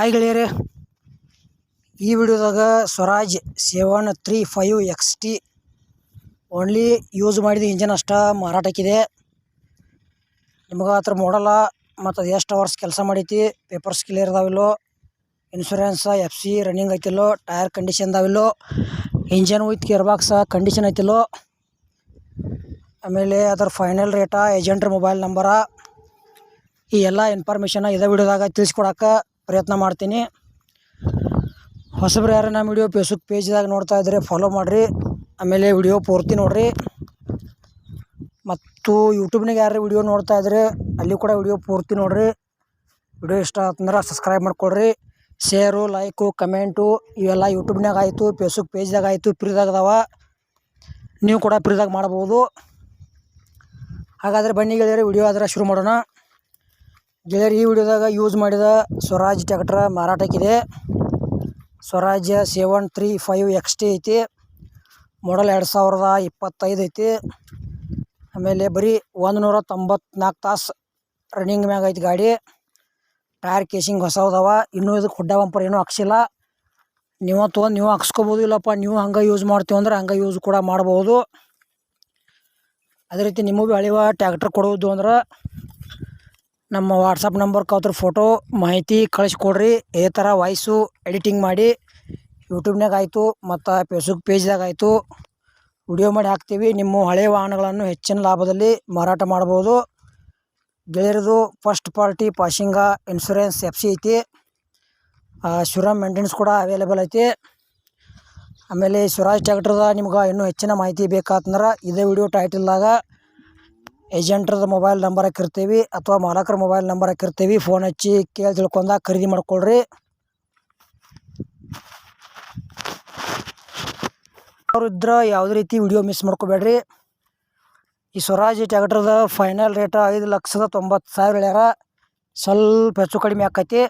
Hi ಗೆಳೆಯರೇ ಈ ವಿಡಿಯೋದಾಗ Swaraj seven three five X T only use ಮಾಡಿದ ಇಂಜನ್ ಅಷ್ಟ ಮಾರಾಟಕ್ಕಿದೆ. ನಿಮ್ಗೆ ಆ ಥರ ಮಾಡಲ್ಲ ಮತ್ತು ಅದು ಎಷ್ಟು ಅವರ್ಸ್ ಕೆಲಸ ಮಾಡೈತಿ ಪೇಪರ್ಸ್ ಕ್ಲಿಯರ್ ಇದಾವಿಲ್ಲೋ ಇನ್ಶೂರೆನ್ಸ್ ಎಫ್ ಸಿ ರನ್ನಿಂಗ್ ಐತಿಲ್ಲೋ tyre condition ಅದಾವಿಲ್ಲೋ engine with gear box condition ಐತಿಲ್ಲೋ, ಆಮೇಲೆ ಅದರ ಫೈನಲ್ ರೇಟಾ ಏಜೆಂಟ್ರ ಮೊಬೈಲ್ ನಂಬರ ಈ ಎಲ್ಲ ಇನ್ಫಾರ್ಮೇಷನ್ ಇದೇ ವಿಡಿಯೋದಾಗ ತಿಳಿಸ್ಕೊಡಕ್ಕೆ ಪ್ರಯತ್ನ ಮಾಡ್ತೀನಿ. ಹೊಸಬ್ರು ಯಾರು ನಮ್ಮ ವಿಡಿಯೋ ಫೇಸ್ಬುಕ್ ಪೇಜ್ದಾಗ ನೋಡ್ತಾ ಇದ್ದರೆ ಫಾಲೋ ಮಾಡಿರಿ. ಆಮೇಲೆ ವಿಡಿಯೋ ಪೂರ್ತಿ ನೋಡಿರಿ. ಮತ್ತು ಯೂಟ್ಯೂಬ್ನಾಗ ಯಾರು ವಿಡಿಯೋ ನೋಡ್ತಾ ಇದ್ದರೆ ಅಲ್ಲಿ ಕೂಡ ವಿಡಿಯೋ ಪೂರ್ತಿ ನೋಡಿರಿ. ವಿಡಿಯೋ ಇಷ್ಟ ಆತಂದ್ರೆ ಸಬ್ಸ್ಕ್ರೈಬ್ ಮಾಡ್ಕೊಳ್ರಿ. ಶೇರು ಲೈಕು ಕಮೆಂಟು ಇವೆಲ್ಲ ಯೂಟ್ಯೂಬ್ನಾಗ ಆಯಿತು ಫೇಸ್ಬುಕ್ ಪೇಜ್ದಾಗ ಆಯಿತು ಫ್ರೀದಾಗ ಅದಾವ. ನೀವು ಕೂಡ ಫ್ರೀದಾಗ ಮಾಡ್ಬೋದು. ಹಾಗಾದರೆ ಬನ್ನಿ ಗೆಳೆಯರೆ ವಿಡಿಯೋ ಆದರೆ ಶುರು ಮಾಡೋಣ. ಗೆಳೆಯರು, ಈ ವಿಡಿಯೋದಾಗ ಯೂಸ್ ಮಾಡಿದ Swaraj tractor ಮಾರಾಟಕ್ಕಿದೆ. Swaraj seven three five X T ಐತಿ. ಮಾಡಲ್ ಎರಡು ಸಾವಿರದ ಇಪ್ಪತ್ತೈದು ಐತಿ. ಆಮೇಲೆ ಬರೀ ಒಂದು ನೂರ ತೊಂಬತ್ನಾಲ್ಕು ತಾಸು ರನ್ನಿಂಗ್ ಮ್ಯಾಗ ಐತಿ ಗಾಡಿ. ಟೈರ್ ಕೇಸಿಂಗ್ ಹೊಸ ಇನ್ನೂ ಇದಕ್ಕೆ ಹುಡ್ಡ ಬಂಪರ್ ಏನೂ ಹಾಕ್ಸಿಲ್ಲ. ನೀವು ತೊಗೊಂಡು ನೀವು ಹಾಕ್ಸ್ಕೊಬೋದು ಇಲ್ಲಪ್ಪ, ನೀವು ಹಂಗೆ ಯೂಸ್ ಮಾಡ್ತೀವಿ ಅಂದ್ರೆ ಹಂಗೆ ಯೂಸ್ ಕೂಡ ಮಾಡ್ಬೋದು. ಅದೇ ರೀತಿ ನಿಮಗೂ ಅಳಿವ ಟ್ಯಾಕ್ಟ್ರ್ ಕೊಡೋದು ಅಂದ್ರೆ ನಮ್ಮ ವಾಟ್ಸಪ್ ನಂಬರ್ ಅವ್ರ ಫೋಟೋ ಮಾಹಿತಿ ಕಳಿಸ್ಕೊಡ್ರಿ. ಇದೇ ಥರ ವಾಯ್ಸು ಎಡಿಟಿಂಗ್ ಮಾಡಿ ಯೂಟ್ಯೂಬ್ನಾಗ ಆಯಿತು ಮತ್ತು ಫೇಸ್ಬುಕ್ ಪೇಜ್ದಾಗ ಆಯಿತು. ವಿಡಿಯೋ ಮಾಡಿ ಹಾಕ್ತೀವಿ. ನಿಮ್ಮ ಹಳೆಯ ವಾಹನಗಳನ್ನು ಹೆಚ್ಚಿನ ಲಾಭದಲ್ಲಿ ಮಾರಾಟ ಮಾಡ್ಬೋದು. ಗೆಳೆಯರದು first party passing insurance F C ಐತಿ. ಶುರಮ್ ಮೇಂಟೆನ್ಸ್ ಕೂಡ ಅವೈಲೇಬಲ್ ಐತಿ. ಆಮೇಲೆ ಸ್ವರಾಜ್ ಟ್ಯಾಕ್ಟ್ರದ ನಿಮ್ಗೆ ಇನ್ನೂ ಹೆಚ್ಚಿನ ಮಾಹಿತಿ ಬೇಕಾತಂದ್ರೆ ಇದೇ ವಿಡಿಯೋ ಟೈಟಲ್ದಾಗ ಏಜೆಂಟ್ರದ ಮೊಬೈಲ್ ನಂಬರ್ ಹಾಕಿರ್ತೀವಿ ಅಥವಾ ಮಾಲಕರ ಮೊಬೈಲ್ ನಂಬರ್ ಹಾಕಿರ್ತೀವಿ ಫೋನ್ ಹಚ್ಚಿ ಕೇಳಿ ತಿಳ್ಕೊಂಡ ಖರೀದಿ ಮಾಡ್ಕೊಳ್ರಿ. ಅವ್ರು ಇದ್ರೆ ಯಾವುದೇ ರೀತಿ ವಿಡಿಯೋ ಮಿಸ್ ಮಾಡ್ಕೋಬೇಡ್ರಿ. ಈ ಸ್ವರಾಜ್ ಟ್ಯಾಕ್ಟ್ರದ ಫೈನಲ್ ರೇಟ ಐದು ಲಕ್ಷದ ತೊಂಬತ್ತು ಸಾವಿರ ಹೇಳ್ಯಾರ. ಸ್ವಲ್ಪ ಹೆಚ್ಚು ಕಡಿಮೆ ಆಕೈತಿ.